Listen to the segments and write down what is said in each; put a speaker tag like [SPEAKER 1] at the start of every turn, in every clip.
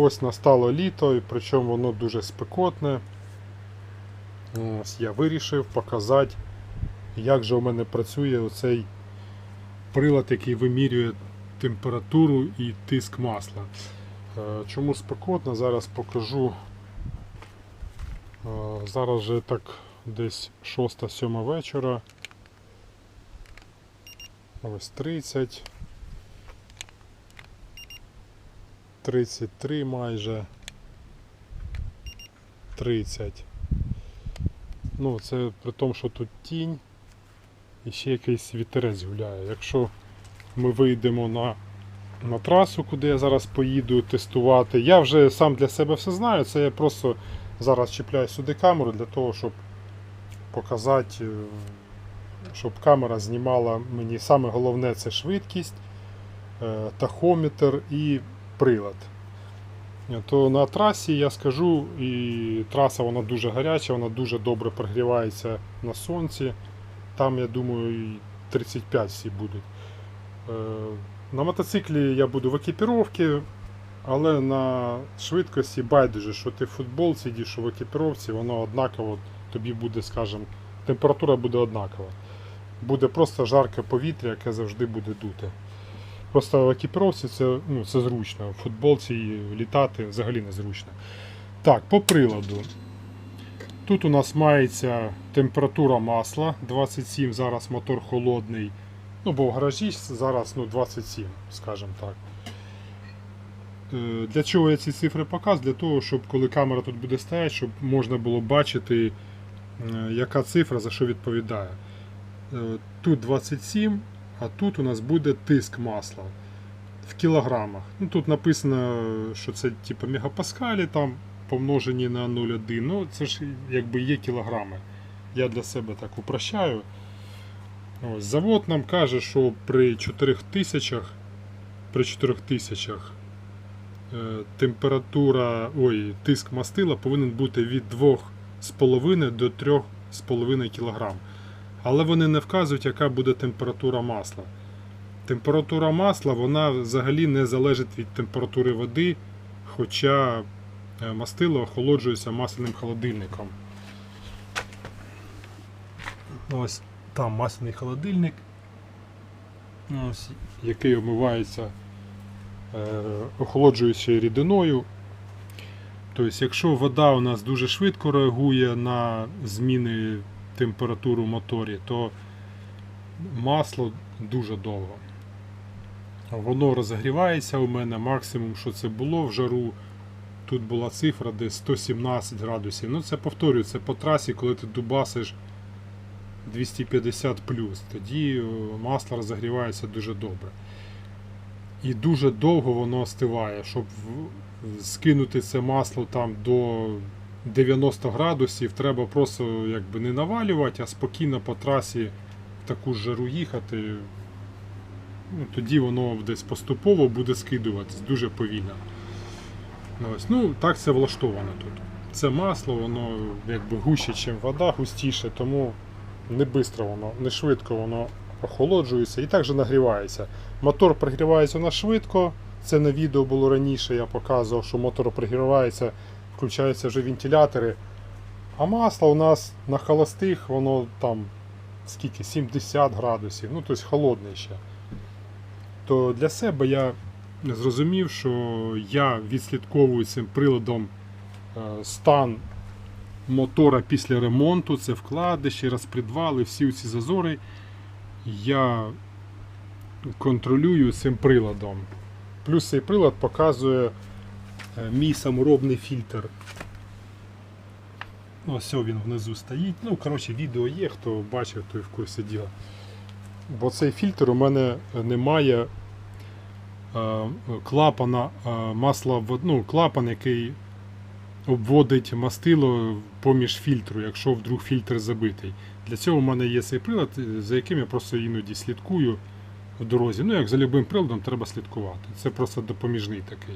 [SPEAKER 1] ось настало літо, і причому воно дуже спекотне. Ось я вирішив показати, як же у мене працює оцей прилад, який вимірює температуру і тиск масла. Е, Чому спекотно? Зараз покажу. Е, Зараз вже так десь 6-7 вечора. Ось 30. 33 майже. 30. Ну, це при тому, що тут тінь і ще якийсь вітерець гуляє. Якщо ми вийдемо на, на трасу, куди я зараз поїду тестувати, я вже сам для себе все знаю. Це я просто зараз чіпляю сюди камеру для того, щоб показати, е, щоб камера знімала мені саме головне це швидкість, е, тахометр і прилад. То на трасі я скажу, і траса вона дуже гаряча, вона дуже добре прогрівається на сонці. Там, я думаю, і 35 всі будуть. Е, На мотоциклі я буду в екіпіровці, але на швидкості байдуже, що ти в футболці йдеш, в екіпіровці, воно однаково тобі буде, скажімо, температура буде однакова. Буде просто жарке повітря, яке завжди буде дути. Просто в екіпіровці це, ну, це зручно. В футболці літати взагалі не зручно. Так, по приладу. Тут у нас мається температура масла 27, зараз мотор холодний. Ну, бо в гаражі зараз ну, 27, скажімо так. Е, Для чого я ці цифри показую? Для того, щоб коли камера тут буде стояти, щоб можна було бачити, е, яка цифра за що відповідає. Е, Тут 27, а тут у нас буде тиск масла в кілограмах. Ну, тут написано, що це типу мегапаскалі там помножені на 0,1. Ну, це ж якби є кілограми. Я для себе так упрощаю. Ось, завод нам каже, що при 4000 при 4000 е, температура, ой, тиск мастила повинен бути від 2,5 до 3,5 кг. Але вони не вказують, яка буде температура масла. Температура масла вона взагалі не залежить від температури води, хоча е, мастило охолоджується масляним холодильником. Ось там масляний холодильник, ось, який омивається е, охолоджуючою рідиною. Тобто, якщо вода у нас дуже швидко реагує на зміни температури в моторі, то масло дуже довго. Воно розігрівається у мене максимум, що це було в жару. Тут була цифра десь 117 градусів. Ну це повторюю, це по трасі, коли ти дубасиш 250 тоді е, масло розігрівається дуже добре. І дуже довго воно остиває. Щоб скинути це масло там до 90 градусів, треба просто якби не навалювати, а спокійно по трасі в таку жару їхати. Ну, тоді воно десь поступово буде скидуватись дуже повільно. Ось, ну, так це влаштовано тут. Це масло, воно якби гуще, ніж вода, густіше, тому не швидко воно, не швидко воно охолоджується і також нагрівається. Мотор пригрівається у нас швидко. Це на відео було раніше, я показував, що мотор пригрівається, включаються вже вентилятори. А масло у нас на холостих, воно там скільки? 70 градусів, ну тобто холодне ще. То для себе я зрозумів, що я відслідковую цим приладом е, стан мотора після ремонту, це вкладиші, розпредвали, всі ці зазори. Я контролюю цим приладом. Плюс цей прилад показує мій саморобний фільтр. Ну, Ось він внизу стоїть. Ну, коротше, відео є, хто бачив, той в курсі діла. Бо цей фільтр у мене немає е, клапана е, масла, ну, клапан, який обводить мастило поміж фільтру, якщо вдруг фільтр забитий. Для цього в мене є цей прилад, е, за яким я просто іноді слідкую в дорозі. Ну, як за любим приладом, треба слідкувати. Це просто допоміжний такий.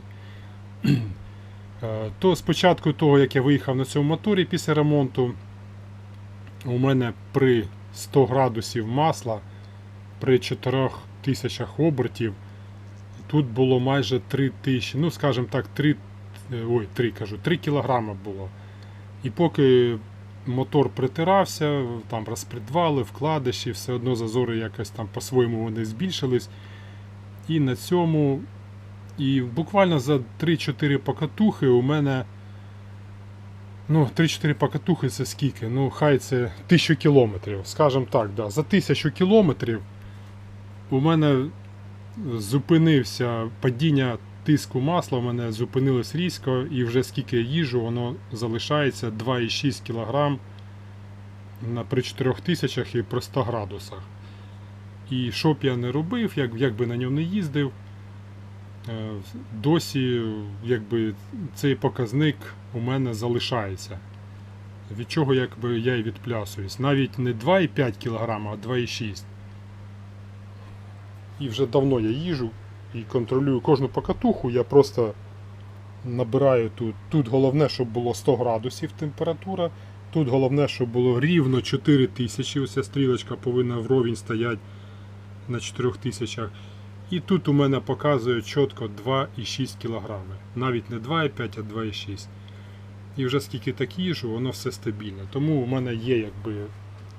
[SPEAKER 1] Е, То спочатку того, як я виїхав на цьому моторі після ремонту, у мене при 100 градусів масла, при 4000 обертів, тут було майже 3000, ну скажімо так, 3, е, ой, 3 кажу, 3 кілограми було. І поки мотор притирався, там розпредвали, вкладиші, все одно зазори якось там по-своєму вони збільшились. І на цьому, і буквально за 3-4 покатухи у мене. Ну, 3-4 покатухи це скільки? Ну, хай це 1000 кілометрів. Скажімо так, да. за 1000 кілометрів у мене зупинився падіння тиску масла, у мене зупинилось різко, і вже скільки я їжу, воно залишається 2,6 кг при 4000 і при 100 градусах. І що б я не робив, як, як би на ньому не їздив, досі якби, цей показник у мене залишається. Від чого якби, я і відплясуюсь. Навіть не 2,5 кг, а 2,6 і вже давно я їжу і контролюю кожну покатуху. Я просто набираю тут. Тут головне, щоб було 100 градусів температура. Тут головне, щоб було рівно 4000. Ось ця стрілочка повинна вровень стояти на 4000. І тут у мене показує чітко 2,6 кг. Навіть не 2,5, а 2,6. І вже скільки так їжу, воно все стабільне. Тому у мене є якби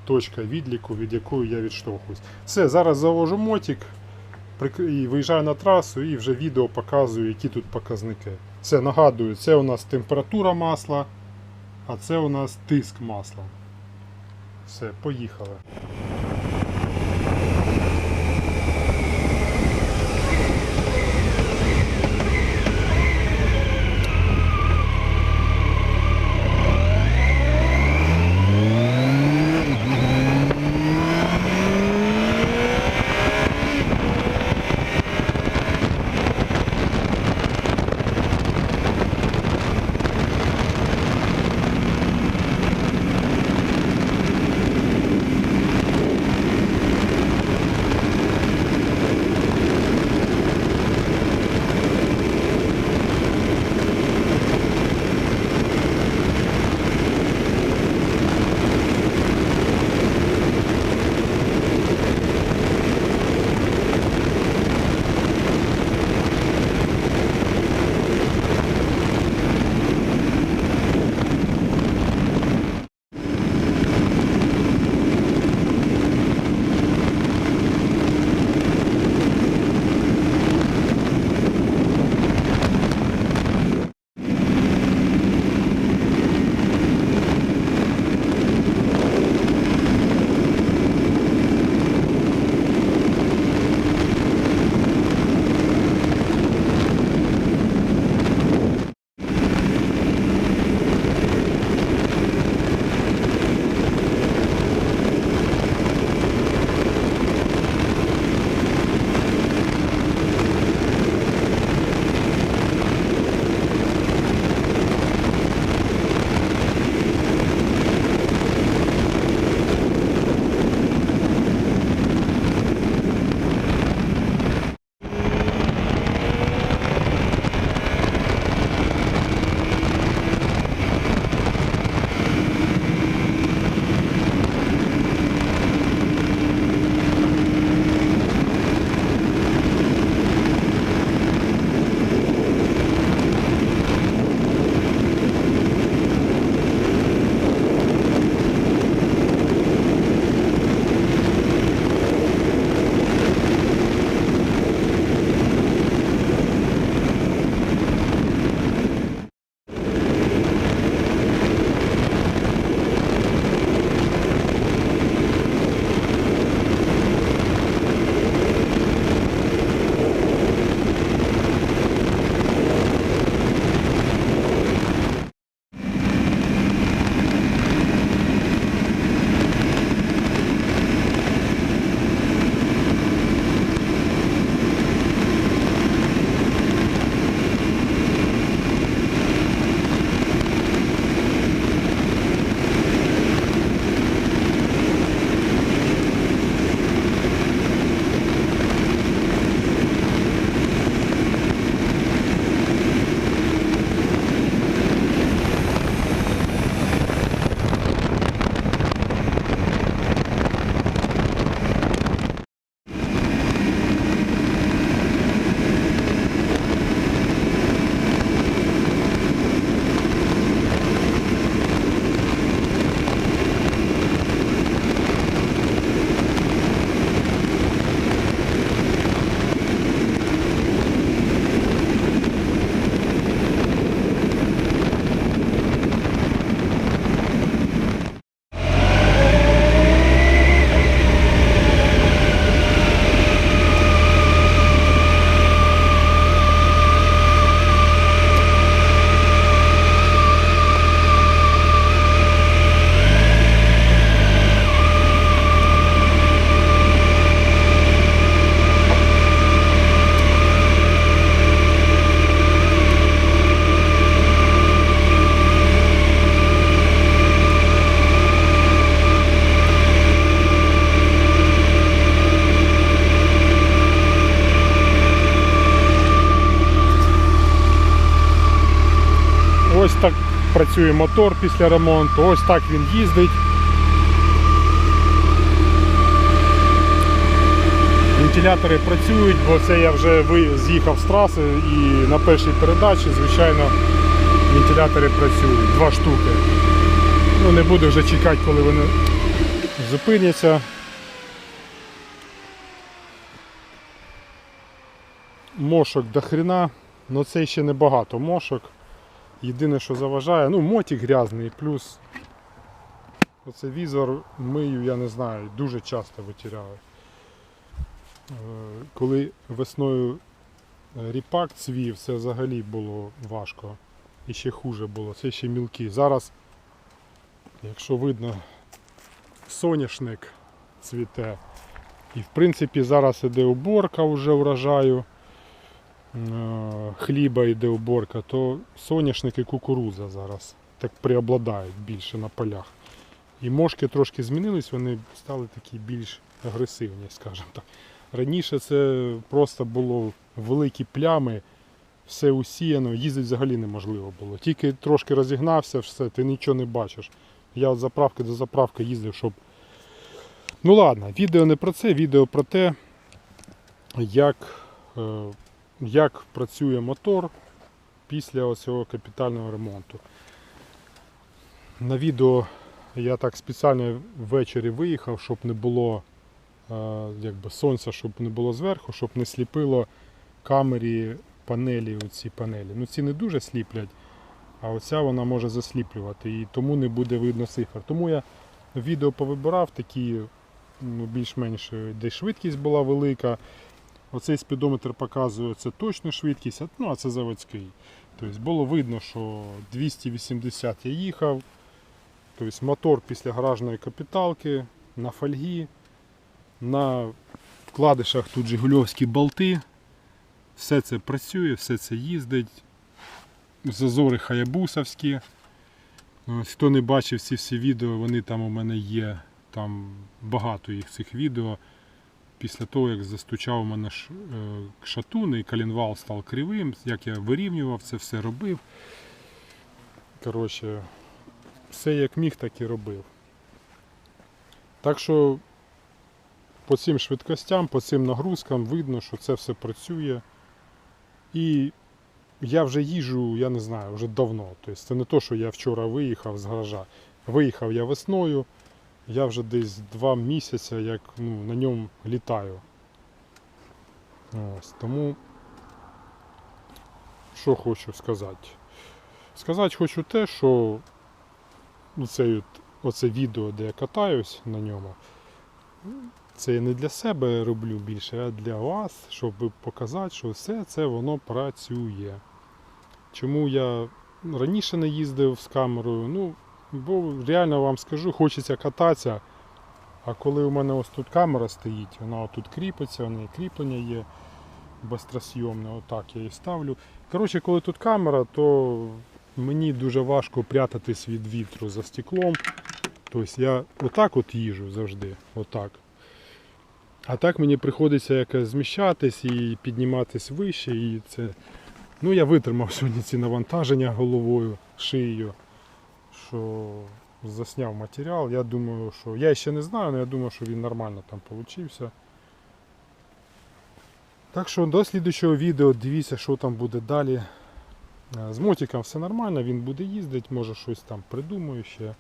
[SPEAKER 1] точка відліку, від якої я відштовхуюсь. Все, зараз завожу мотик виїжджаю на трасу і вже відео показую, які тут показники. Це нагадую, це у нас температура масла, а це у нас тиск масла. Все, поїхали. Працює мотор після ремонту, ось так він їздить. Вентилятори працюють, бо це я вже з'їхав з траси і на першій передачі, звичайно, вентилятори працюють. Два штуки. Ну, не буду вже чекати, коли вони зупиняться. Мошок до хрена, але це ще не багато мошок. Єдине, що заважає, ну мотик грязний, плюс оце візор мию, я не знаю, дуже часто витиряю. Е, Коли весною е, ріпак цвів, це взагалі було важко. І ще хуже було, це ще мілкі. Зараз, якщо видно, соняшник цвіте. І в принципі зараз іде уборка вже врожаю. Хліба йде уборка, то соняшник і кукурудза зараз так преобладають більше на полях. І мошки трошки змінились, вони стали такі більш агресивні, скажімо так. Раніше це просто було великі плями, все усіяно, їздити взагалі неможливо було. Тільки трошки розігнався, все, ти нічого не бачиш. Я от заправки до заправки їздив, щоб. Ну ладно, відео не про це, відео про те, як, е, як працює мотор після цього капітального ремонту. На відео я так спеціально ввечері виїхав, щоб не було е, якби сонця, щоб не було зверху, щоб не сліпило камері панелі, оці панелі. Ну ці не дуже сліплять, а оця вона може засліплювати і тому не буде видно цифр. Тому я відео повибирав такі ну, більш-менш де швидкість була велика. Оцей спідометр показує це точну швидкість, ну а це заводський. Тобто було видно, що 280 я їхав. Тобто мотор після гаражної капіталки на фольгі, на вкладишах тут жигульовські болти. Все це працює, все це їздить. Зазори хаябусовські. Хто не бачив ці всі відео, вони там у мене є. Там багато їх цих відео. Після того, як застучав у мене е, шатун і колінвал став кривим, як я вирівнював, це все робив. Коротше, все як міг, так і робив. Так що по цим швидкостям, по цим нагрузкам видно, що це все працює. І я вже їжджу, я не знаю, вже давно. Тобто це не то, що я вчора виїхав з гаража. Виїхав я весною, я вже десь два місяці як ну, на ньому літаю. Ось, тому що хочу сказати. Сказати хочу те, що оце, оце відео, де я катаюсь на ньому, це я не для себе роблю більше, а для вас, щоб показати, що все це воно працює. Чому я раніше не їздив з камерою? Ну, бо реально вам скажу, хочеться кататися. А коли у мене ось тут камера стоїть, вона тут кріпиться, у неї кріплення є бистросйомне, отак я її ставлю. Коротше, коли тут камера, то мені дуже важко прятатись від вітру за стеклом. Тобто я отак от їжу завжди. Отак. А так мені приходиться якось зміщатись і підніматись вище. І це... Ну, я витримав сьогодні ці навантаження головою, шиєю, що засняв матеріал. Я думаю, що. Я ще не знаю, але я думаю, що він нормально там получився. Так що до слідчого відео дивіться, що там буде далі. Е, З мотиком все нормально, він буде їздити, може щось там придумаю ще.